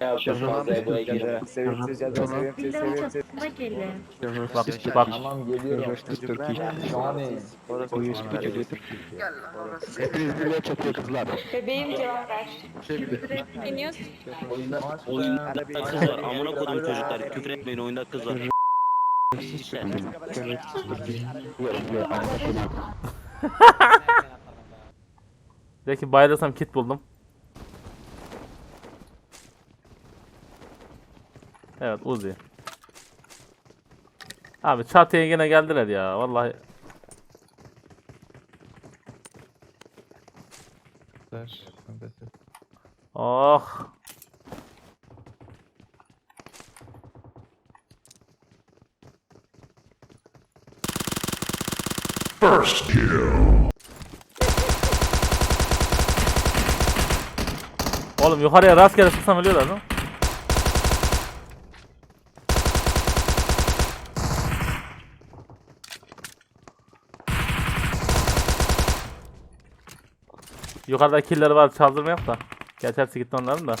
Ya çok fazla Ebo'ya. Sevimsiz yazar sevimsiz Birileri sevimsiz. çatıma gelin. Bak bak. Tamam geliyorum. Şahane. O yüzden çocuğudur. Hepiniz birliğe çatıyor kızlar. Bebeğim cevap ver. Etmeyin. İniyoruz. Oyunda, oyunda kız var. Amına kodum çocuklar. Küfür etmeyin oyunda kız var. Belki bayılırsam kit buldum. Evet Uzi. Abi çatıya yine geldiler ya vallahi. Oh. Oğlum yukarıya rastgele sıksam ölüyorlar lan. Yukarıda killer var çaldırma yok da. Geçerse gitti onların da.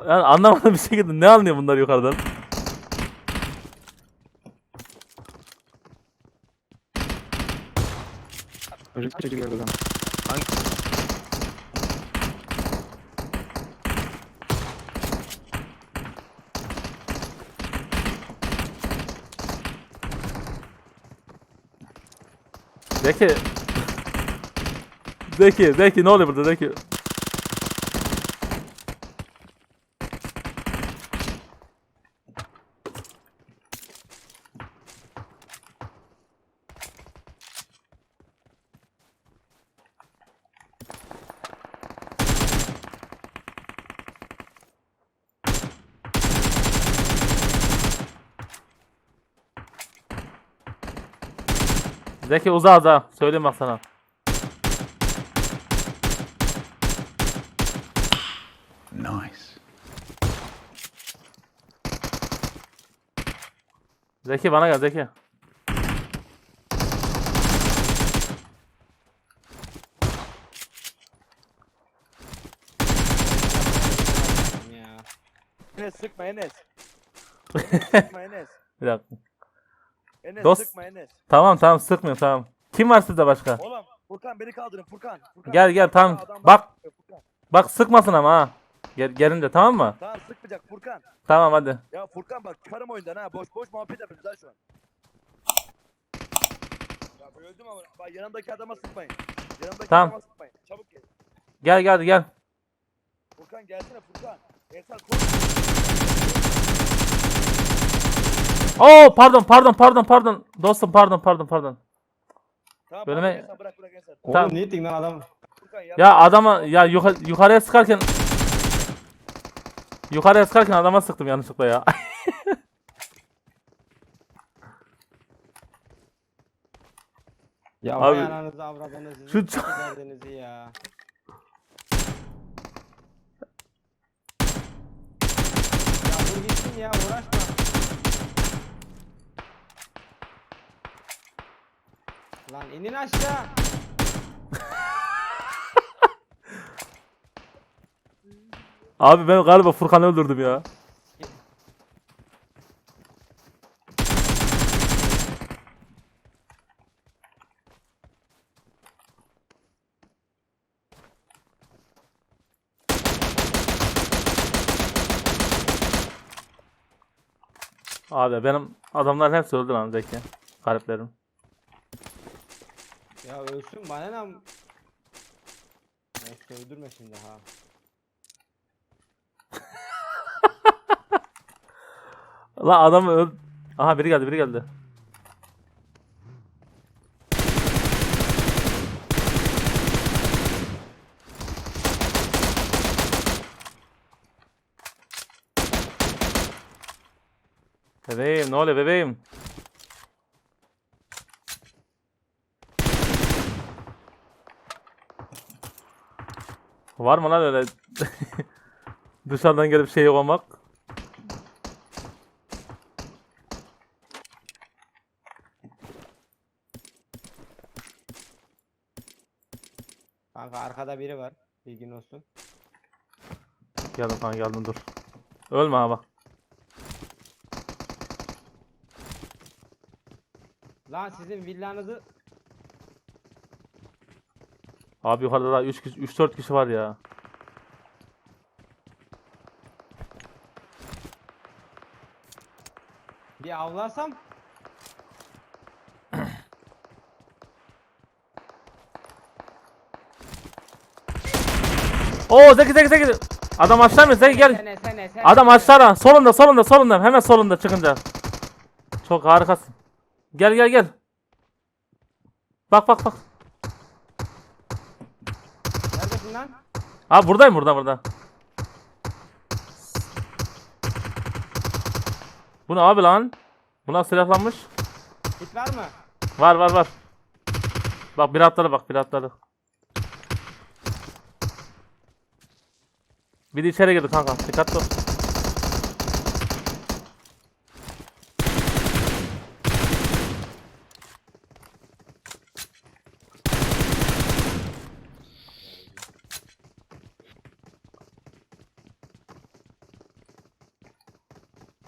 Yani anlamadım bir şekilde ne anlıyor bunlar yukarıdan? Çocuk çocuk oradan. Zeki. Zeki, Zeki ne oluyor burada Zeki? Zeki uza uza. Söyleyeyim bak sana. Nice. Zeki bana gel Zeki. Enes sıkma Enes. Enes sıkma Enes. Bir dakika. Enes Dost- sıkma Enes. Tamam tamam sıkmıyor tamam. Kim var sizde başka? Oğlum Furkan beni kaldırın Furkan. Furkan. Gel gel tamam. Adam Bak Furkan. bak sıkmasın ama ha. Gel, gelince tamam mı? Tamam sıkmayacak Furkan. Tamam hadi. Ya Furkan bak çıkarım oyundan ha. Boş boş muhabbet yapıyoruz ha şu an. Ya ben öldüm ama bak yanımdaki adama sıkmayın. Yanımdaki Tamam. adama sıkmayın. Çabuk gel. Gel gel gel. Furkan gelsene Furkan. Ersal koş. Oo pardon pardon pardon pardon. Dostum pardon pardon pardon. Tamam Bölüme- bırak Ersal bırak bırak Ersal. Tamam. ne ettin lan adam? Furkan ya. Ya adama ya yukarı, yukarıya sıkarken Yukarıya sıkarken adama sıktım yanlışlıkla ya. Ya Abi, vay ananızı avradınızı. şu Şu ç- derdinizi ya. Ya dur gitsin ya uğraşma. Lan inin aşağı. Abi ben galiba Furkan'ı öldürdüm ya. Abi benim adamlar hepsi öldü lan Zeki. Gariplerim. Ya ölsün bana ne? Neyse öldürme şimdi ha. La adam öl... Aha biri geldi biri geldi. Bebeğim ne oluyor bebeğim? Var mı lan öyle dışarıdan gelip şey olmak? Kanka arkada biri var. Bilgin olsun. Geldim kanka geldim dur. Ölme ha. Lan sizin villanızı Abi yukarıda daha 3 kişi 3 4 kişi var ya. bir avlasam Oo Zeki Zeki Zeki. Adam aşağı mı? Zeki gel. sene sene sene. Adam aşağıda. Solunda solunda solunda. Hemen solunda çıkınca. Çok harikasın. Gel gel gel. Bak bak bak. Neredesin lan? Abi buradayım burada burada. Bu ne abi lan? Buna silahlanmış. Hit var mı? Var var var. Bak bir atladı bak bir atladı. Bir de içeri girdi kanka. Dikkatli ol.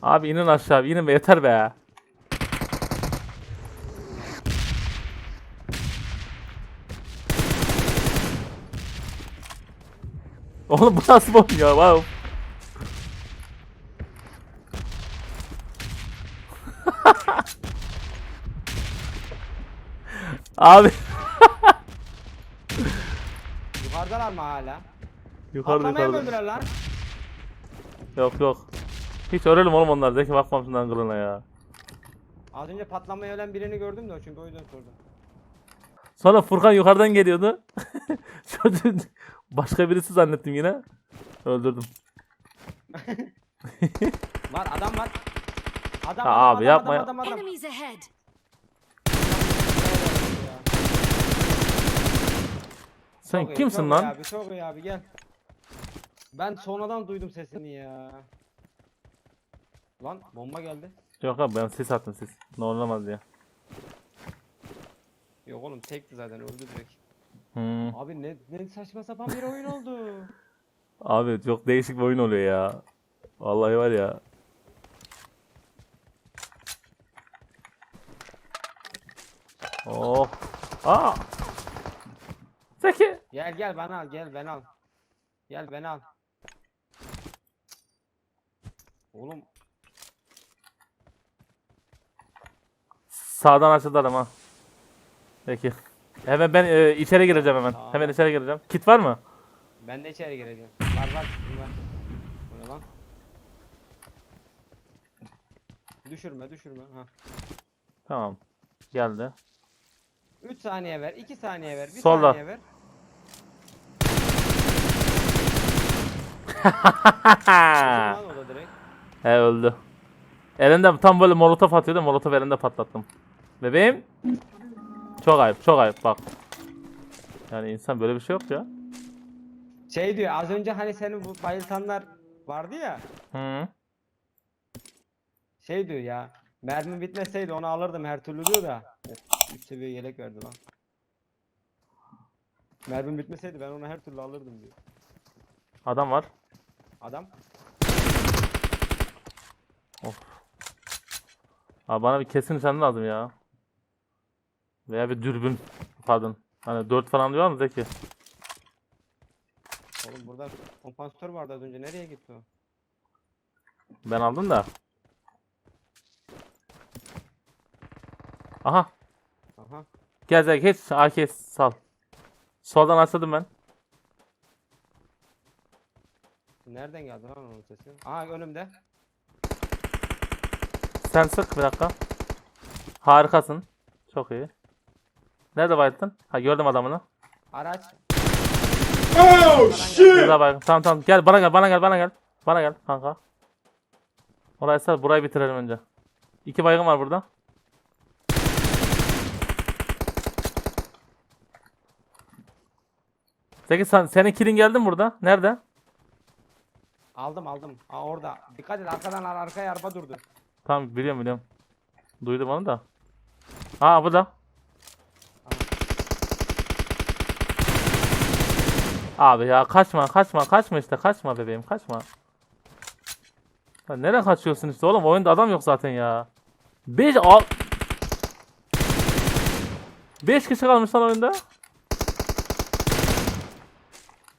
Abi inin aşağı. inin be yeter be. Oğlum bu nasıl oyun ya? Wow. Abi Yukarıdalar mı hala? yukarıda Atlamaya mı yukarıda. öldüler lan? Yok yok. Hiç öğrenelim oğlum onlar. Zeki bakmam şundan kılına ya. Az önce patlamaya ölen birini gördüm de o çünkü o yüzden sordum. Sonra Furkan yukarıdan geliyordu. Çocuğu başka birisi zannettim yine. Öldürdüm. Var adam var. Adam Ha, adam abi, adam, yapma ya. adam, adam, adam. Enemies ahead! Sen Çok iyi, kimsin çok lan? Abi, çok iyi abi gel. Ben sonradan duydum sesini ya. Lan bomba geldi. Yok abi ben ses attım ses. Ne olamaz diye. Yok oğlum tekti zaten öldü direkt. Hmm. Abi ne, ne saçma sapan bir oyun oldu. Abi çok değişik bir oyun oluyor ya. Vallahi var ya. Oh. Aa. Zeki. Gel gel bana al gel ben al. Gel beni al. Oğlum Sağdan açıldı adam ha. Peki. Hemen ben e, içeri gireceğim hemen. Tamam. Hemen içeri gireceğim. Kit var mı? ben de içeri gireceğim. Var var. Bu ne lan? Düşürme düşürme. Ha. Tamam. Geldi. 3 saniye ver, 2 saniye ver, 1 Solda. saniye ver. He öldü. Elinde tam böyle molotof atıyordu. Molotof elinde patlattım. Bebeğim. Çok ayıp, çok ayıp bak. Yani insan böyle bir şey yok ya. Şey diyor az önce hani senin bu bayıltanlar vardı ya. Hı. Şey diyor ya. Mermi bitmeseydi onu alırdım her türlü diyor da. 3 seviye yelek verdi lan. Mermi bitmeseydi ben onu her türlü alırdım diyor. Adam var. Adam. Abi bana bir kesin nişan lazım ya. Veya bir dürbün. Pardon. Hani 4 falan diyor mu Zeki? Oğlum burada kompansatör vardı az önce nereye gitti o? Ben aldım da. Aha. Aha. Gel Zeki geç AK sal. Soldan açladım ben. Nereden geldi lan onun sesi? Aha önümde. Sen sık bir dakika. Harikasın. Çok iyi. Nerede baydın? Ha gördüm adamını. Araç. Güzel baygın. Tamam tamam gel bana gel bana gel bana gel. Bana gel kanka. Orayı sar burayı bitirelim önce. İki baygın var burada. Peki sen, senin kilin geldi mi burada? Nerede? Aldım aldım. Aa orada. Dikkat et arkadan ar- arkaya araba durdu. Tamam biliyorum biliyorum. Duydum onu da. Aa burada. Abi ya kaçma kaçma kaçma işte kaçma bebeğim kaçma. Ya nereye kaçıyorsun işte oğlum oyunda adam yok zaten ya. 5 al 5 kişi kalmış lan oyunda.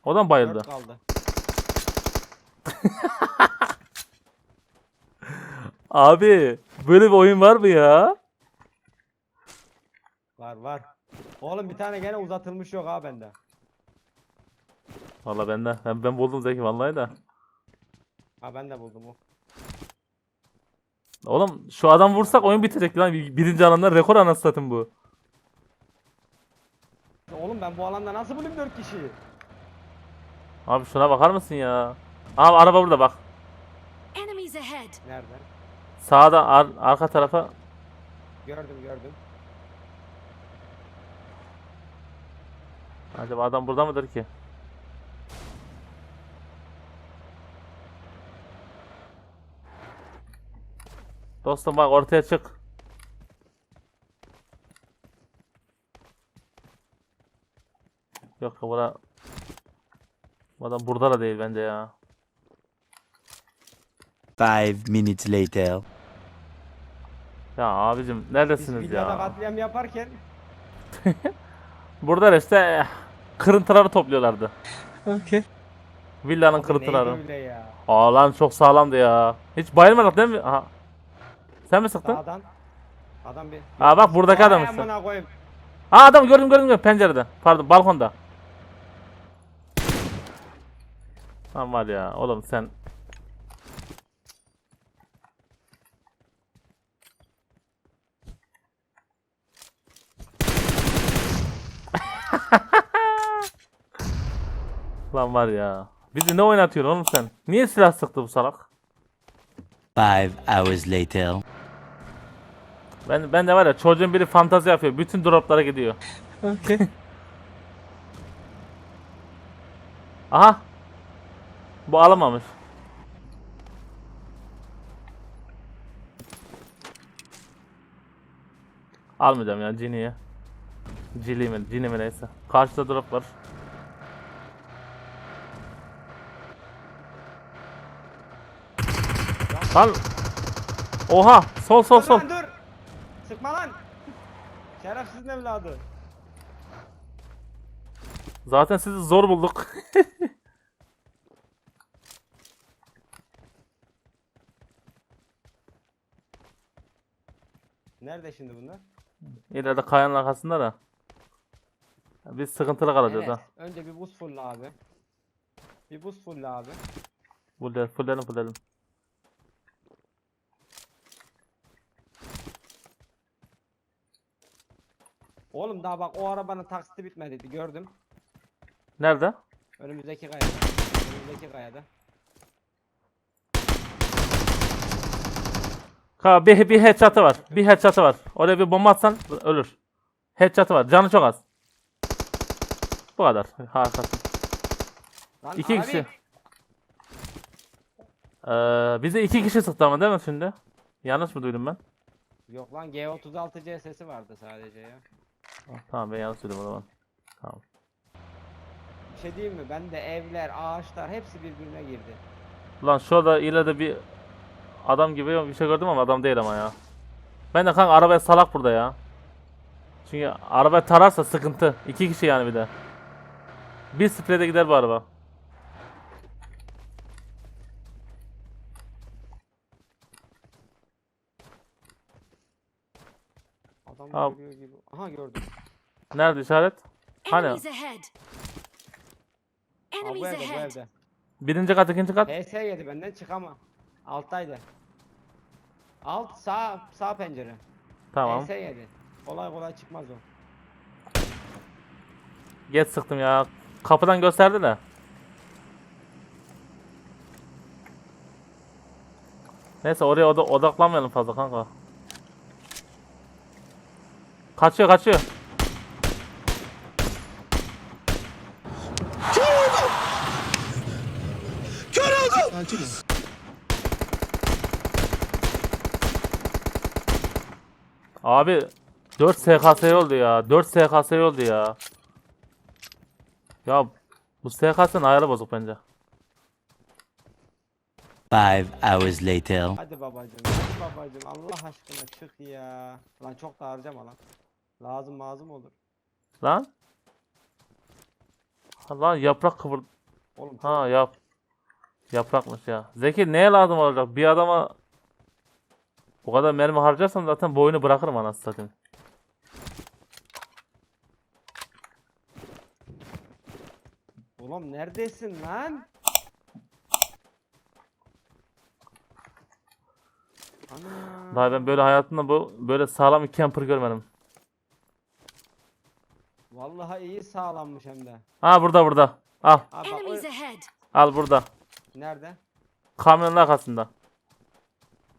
Odan bayıldı. Abi böyle bir oyun var mı ya? Var var. Oğlum bir tane gene uzatılmış yok ha bende. Valla bende. Ben, ben buldum Zeki vallahi da. Ha ben de buldum o. Oğlum şu adam vursak oyun bitecek lan. Bir- Birinci alandan rekor anasını satayım bu. Oğlum ben bu alanda nasıl bulayım 4 kişiyi? Abi şuna bakar mısın ya? Abi araba burada bak. Enemies ahead. Nerede? Sağda ar- arka tarafa. Gördüm gördüm. Acaba adam burada mıdır ki? Dostum bak ortaya çık. Yok bura Bu adam burada da değil bence ya. Five minutes later. Ya abicim Biz neredesiniz villada ya? katliam yaparken Burada işte kırıntıları topluyorlardı. Okay. Villanın Abi kırıntıları. neydi öyle ya? Aa lan çok sağlamdı ya. Hiç bayılmadık değil mi? Aha. Sen mi sıktın? Sağdan. Adam bir. Aa bak buradaki adam işte. amına koyayım. Aa adam gördüm gördüm gördüm pencerede. Pardon balkonda. Lan var ya oğlum sen. Lan var ya. Bizi ne oynatıyorsun oğlum sen? Niye silah sıktı bu salak? Five hours later. Ben ben de var ya çocuğun biri fantazi yapıyor. Bütün droplara gidiyor. Okay. Aha. Bu alamamış. Almayacağım ya Cini'ye. Cili mi? Cini mi neyse. Karşıda drop var. Lan. Oha. Sol sol Dur sol. Sıkma lan. Şerefsizin evladı. Zaten sizi zor bulduk. Nerede şimdi bunlar? İleride kayanın arkasında da. Biz sıkıntılı kalacağız Evet. ha. Önce bir buz full abi. Bir buz full abi. Fullerim fullerim fullerim. Oğlum daha bak o arabanın taksiti bitmedi gördüm. Nerede? Önümüzdeki kayada. Önümüzdeki kayada. Ha bir, bir headshot'ı var. Bir headshot'ı var. Oraya bir bomba atsan ölür. Headshot'ı var. Canı çok az. Bu kadar. Harikasın. Lan İki abi, kişi. Ee, bize iki kişi sıktı ama değil mi şimdi? Yanlış mı duydum ben? Yok lan G36 C sesi vardı sadece ya. Ah, Tamam ben yanlış duydum o zaman. Tamam. Bir şey diyeyim mi? Ben de evler, ağaçlar hepsi birbirine girdi. Ulan şurada ileride bir adam gibi bir şey gördüm ama adam değil ama ya. Ben de kanka arabaya salak burada ya. Çünkü araba tararsa sıkıntı. İki kişi yani bir de. Bir spreyde gider bu araba. Adam Abi. görüyor gibi. Aha gördüm. Nerede işaret? Hani? Enemies ahead. Aa, bu Enemies evde bu ahead. evde. Birinci kat, ikinci kat. HS yedi benden çıkama. Alttaydı. Alt sağ sağ pencere. Tamam. HS yedi. Kolay kolay çıkmaz o. Geç sıktım ya. Kapıdan gösterdi de. Neyse oraya oda odaklanmayalım fazla kanka. Kaçıyor kaçıyor. Abi 4 SKS oldu ya. 4 SKS oldu ya. Ya Bu SKS'nin ayarı bozuk bence. Five hours later. Hadi babacım. Hadi babacım. Allah aşkına çık ya. Lan çok da harcama lan. Lazım lazım olur. Lan. Ha, Lan yaprak kıvır. Oğlum çok- Ha yap. Yaprakmış ya. Zeki neye lazım olacak? Bir adama bu kadar mermi harcarsan zaten boyunu bırakırım anasını satayım. Oğlum neredesin lan? Ana. Daha ben böyle hayatımda bu böyle sağlam bir camper görmedim. Vallahi iyi sağlanmış hem de. Ha burada burada. Al. Abi bak o... Enemies ahead. Al burada. Nerede? Kamyonun arkasında.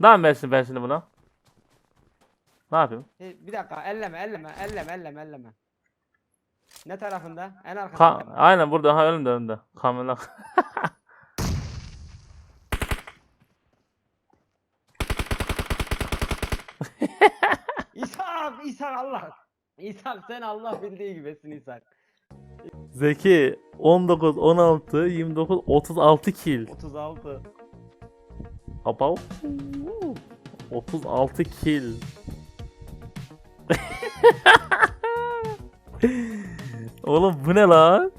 Ne yapayım ben şimdi, buna? Ne yapayım? Bir dakika elleme elleme elleme elleme elleme. Ne tarafında? En Ka arkasında. mı? Aynen burada ha önümde önümde. Kamyonun ark- İshak, İshak Allah. İshak sen Allah bildiği gibisin İshak. Zeki 19 16 29 36 kill. 36. Abav. 36 kill. Oğlum bu ne lan?